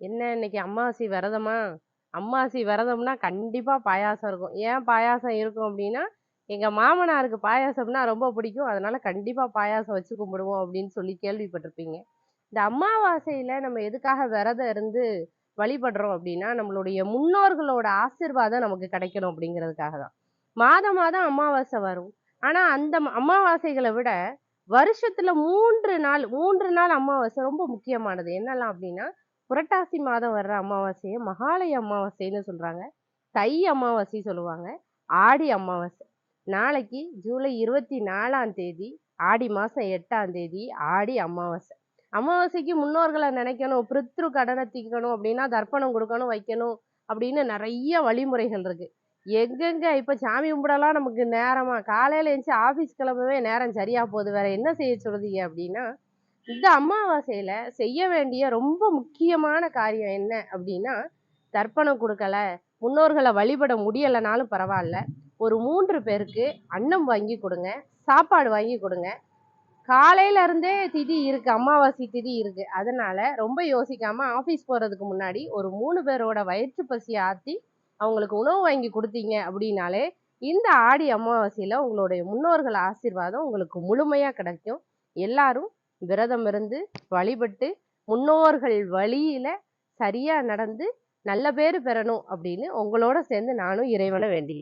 என்ன இன்னைக்கு அமாவாசை விரதமா? அம்மாவாசை விரதம்னா கண்டிப்பாக பாயாசம் இருக்கும். ஏன் பாயாசம் இருக்கும் அப்படின்னா எங்கள் மாமனாருக்கு பாயாசம்னா ரொம்ப பிடிக்கும். அதனால கண்டிப்பாக பாயாசம் வச்சு கும்பிடுவோம் அப்படின்னு சொல்லி கேள்விப்பட்டிருப்பீங்க. இந்த அமாவாசையில் நம்ம எதுக்காக விரதம் இருந்து வழிபடுறோம் அப்படின்னா நம்மளுடைய முன்னோர்களோட ஆசீர்வாதம் நமக்கு கிடைக்கணும் அப்படிங்கிறதுக்காக தான். மாதம் மாதம் அமாவாசை வரும். ஆனால் அந்த அமாவாசைகளை விட வருஷத்துல மூன்று நாள் மூன்று நாள் அமாவாசை ரொம்ப முக்கியமானது. என்னெல்லாம் அப்படின்னா புரட்டாசி மாதம் வர்ற அமாவாசையை மகாலய அமாவாசைன்னு சொல்கிறாங்க தை அமாவாசை சொல்லுவாங்க. ஆடி அமாவாசை. நாளைக்கு ஜூலை இருபத்தி நாலாம் தேதி ஆடி மாதம் எட்டாம் தேதி ஆடி அமாவாசை. அமாவாசைக்கு முன்னோர்களை நினைக்கணும் பித்ரு கடனை தீக்கணும் அப்படின்னா தர்ப்பணம் கொடுக்கணும் வைக்கணும் அப்படின்னு நிறைய வழிமுறைகள் இருக்குது எங்கெங்க இப்போ சாமி கும்பிடலாம் நமக்கு நேரமாக காலையில் எழுந்துச்சு ஆஃபீஸ் கிளம்பவே நேரம் சரியாக போகுது. வேற என்ன செய்ய சொல்லுதீங்க அப்படின்னா இந்த அமாவாசையில செய்ய வேண்டிய ரொம்ப முக்கியமான காரியம் என்ன அப்படின்னா தர்ப்பணம் கொடுக்கல முன்னோர்களை வழிபட முடியலைனாலும் பரவாயில்ல. ஒரு மூன்று பேருக்கு அன்னம் வாங்கி கொடுங்க சாப்பாடு வாங்கி கொடுங்க. காலையில இருந்தே திதி இருக்கு அமாவாசை திதி இருக்கு. அதனால ரொம்ப யோசிக்காம ஆபீஸ் போறதுக்கு முன்னாடி ஒரு மூணு பேரோட வயிற்று பசியை ஆத்தி அவங்களுக்கு உணவு வாங்கி கொடுத்தீங்க அப்படின்னாலே இந்த ஆடி அமாவாசையில உங்களுடைய முன்னோர்கள் ஆசீர்வாதம் உங்களுக்கு முழுமையா கிடைக்கும். எல்லாரும் விரதம் இருந்து வழிபட்டு முன்னோர்கள் வழியில சரியா நடந்து நல்ல பேர் பெறணும் அப்படின்னு உங்களோட சேர்ந்து நானும் இறைவனை வேண்டி